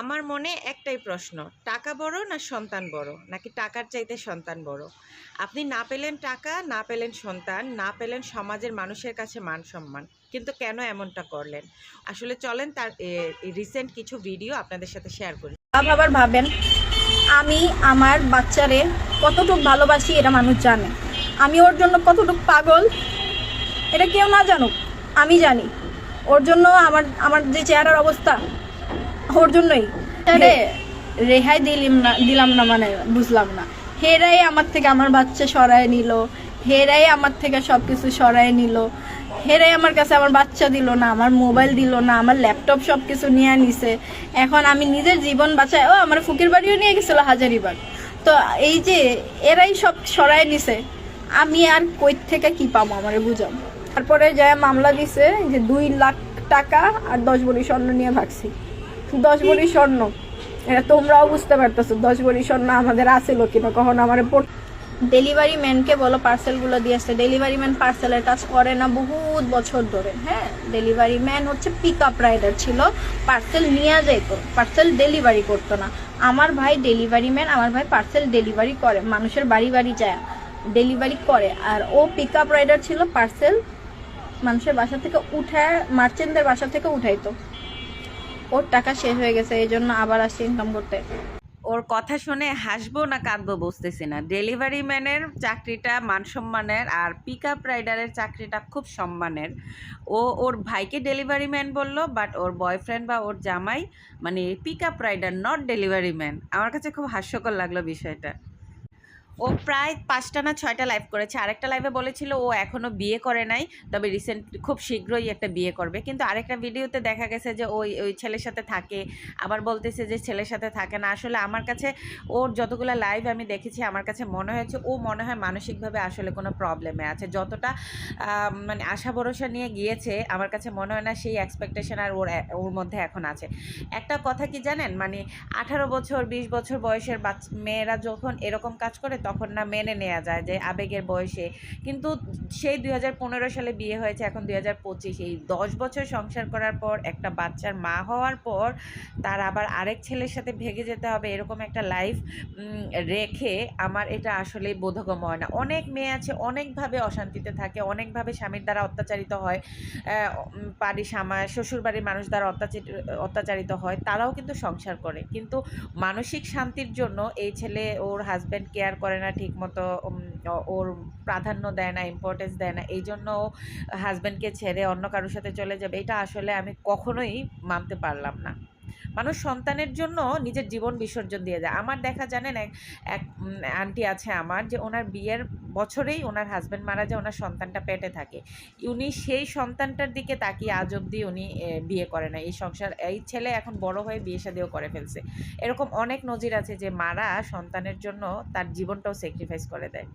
আমার মনে একটাই প্রশ্ন, টাকা বড় না সন্তান বড়? নাকি টাকার চাইতে সন্তান বড়? আপনি না পেলেন টাকা, না পেলেন সন্তান, না পেলেন সমাজের মানুষের কাছে মান সম্মান, কিন্তু কেন এমনটা করলেন? আসলে চলেন তার রিসেন্ট কিছু ভিডিও আপনাদের সাথে শেয়ার করি। আবার ভাবেন, আমি আমার বাচ্চারে কতটুক ভালোবাসি এটা মানুষ জানে। আমি ওর জন্য কতটুক পাগল, এটা কেউ না জানুক, আমি জানি। ওর জন্য আমার আমার যে চেহারার অবস্থা ওর জন্যই। রেহাই দিলাম না দিলাম না মানে বুঝলাম না। হেরাই আমার থেকে আমার বাচ্চা সরায় নিল। হেরাই আমার থেকে সব কিছু সরায় নিল। হেরাই আমার কাছে আমার বাচ্চা দিল না আমার মোবাইল দিল না আমার ল্যাপটপ সব কিছু নিয়ে নিছে এখন আমি নিজের জীবন বাঁচায় ও আমার ফুকের বাড়িও নিয়ে গেছিল হাজারিবাগ। তো এই যে এরাই সব সরায় নিছে আমি আর কই থেকে কি পাবো আমারে বুঝাম তারপরে যা মামলা দিছে যে দুই লাখ টাকা আর দশ বড়ি স্বর্ণ নিয়ে ভাগছি। দশ বড়ি স্বর্ণ। এটা তোমরাও বুঝতে পারতেছো দশ বড়ি স্বর্ণ আমাদের আছিল কিনা কখন আমার ডেলিভারি ম্যানকে বলো পার্সেলগুলো দিয়ে আসতে ডেলিভারি ম্যান পার্সেলের কাজ করে না বহুত বছর ধরে হ্যাঁ? ডেলিভারি ম্যান হচ্ছে পিক আপ রাইডার ছিল পার্সেল নিয়ে যেত পার্সেল ডেলিভারি করতো না। আমার ভাই ডেলিভারি ম্যান আমার ভাই পার্সেল ডেলিভারি করে, মানুষের বাড়ি বাড়ি যায় ডেলিভারি করে। আর ও পিক আপ রাইডার ছিল পার্সেল মানুষের বাসা থেকে উঠায় মার্চেন্টদের বাসা থেকে উঠাইতো। ওর টাকা শেষ হয়ে গেছে, এই জন্য আবার আসছে ইনকাম করতে। ওর কথা শুনে হাসবো না কাঁদবো বুঝতেছি না। ডেলিভারি ম্যানের চাকরিটা মানসম্মানের আর পিক আপ রাইডারের চাকরিটা খুব সম্মানের। ও ওর ভাইকে ডেলিভারি ম্যান বলল বাট ওর বয়ফ্রেন্ড বা ওর জামাই মানে pick up rider not delivery man আমার কাছে খুব হাস্যকর লাগল বিষয়টা। ও প্রায় পাঁচটা না ছয়টা লাইভ করেছে। আরেকটা লাইভে বলেছিল, ও এখনও বিয়ে করে নাই, তবে রিসেন্ট খুব শীঘ্রই একটা বিয়ে করবে। কিন্তু আরেকটা ভিডিওতে দেখা গেছে যে, ওই ওই ছেলের সাথে থাকে, আবার বলতেছে যে, ছেলের সাথে থাকে না। আসলে আমার কাছে ওর যতগুলো লাইভ আমি দেখেছি, আমার কাছে মনে হয়েছে, ও মনে হয় মানসিকভাবে আসলে কোনো প্রবলেমে আছে। যতটা মানে আশা ভরসা নিয়ে গিয়েছে, আমার কাছে মনে হয় না সেই এক্সপেকটেশন আর ওর ওর মধ্যে এখন আছে। একটা কথা কি জানেন? মানে আঠারো বছর, বিশ বছর বয়সের বাচ্চা মেয়েরা যখন এরকম কাজ করে তখন না মেনে নেওয়া যায় যে আবেগের বয়সে। কিন্তু সেই দুই হাজার পনেরো সালে বিয়ে হয়েছে এখন দুই হাজার পঁচিশ। এই দশ বছর সংসার করার পর একটা বাচ্চার মা হওয়ার পর তার আবার আরেক ছেলের সাথে ভেগে যেতে হবে এরকম একটা লাইফ রেখে আমার এটা আসলে বোধগম্য হয় না। অনেক মেয়ে আছে অনেকভাবে অশান্তিতে থাকে অনেকভাবে স্বামীর দ্বারা অত্যাচারিত হয় আহ, উম, বাড়ির সামায় শ্বশুর বাড়ির মানুষ দ্বারা অত্যাচারিত অত্যাচারিত হয় তারাও কিন্তু সংসার করে। কিন্তু মানসিক শান্তির জন্য এই ছেলে ওর হাজব্যান্ড কেয়ার করে না, ঠিকমতো ওর প্রাধান্য দেয় না ইম্পর্টেন্স দেয় না, এই জন্য হাজব্যান্ডকে ছেড়ে অন্য কারোর সাথে চলে যাবে, এটা আসলে আমি কখনোই মানতে পারলাম না। মানুষ সন্তানের জন্য নিজের জীবন বিসর্জন দিয়ে যায় আমার দেখা জানেন এক এক আন্টি আছে আমার যে ওনার বিয়ের বছরেই ওনার হাজব্যান্ড মারা যায়, ওনার সন্তানটা পেটে থাকে। উনি সেই সন্তানটার দিকে তাকিয়ে আজ অব্দি উনি বিয়ে করে না এই সংসার, এই ছেলে এখন বড় হয়ে বিয়ে শাদিও করে ফেলছে। এরকম অনেক নজির আছে যে মারা সন্তানের জন্য তার জীবনটাও স্যাক্রিফাইস করে দেয়।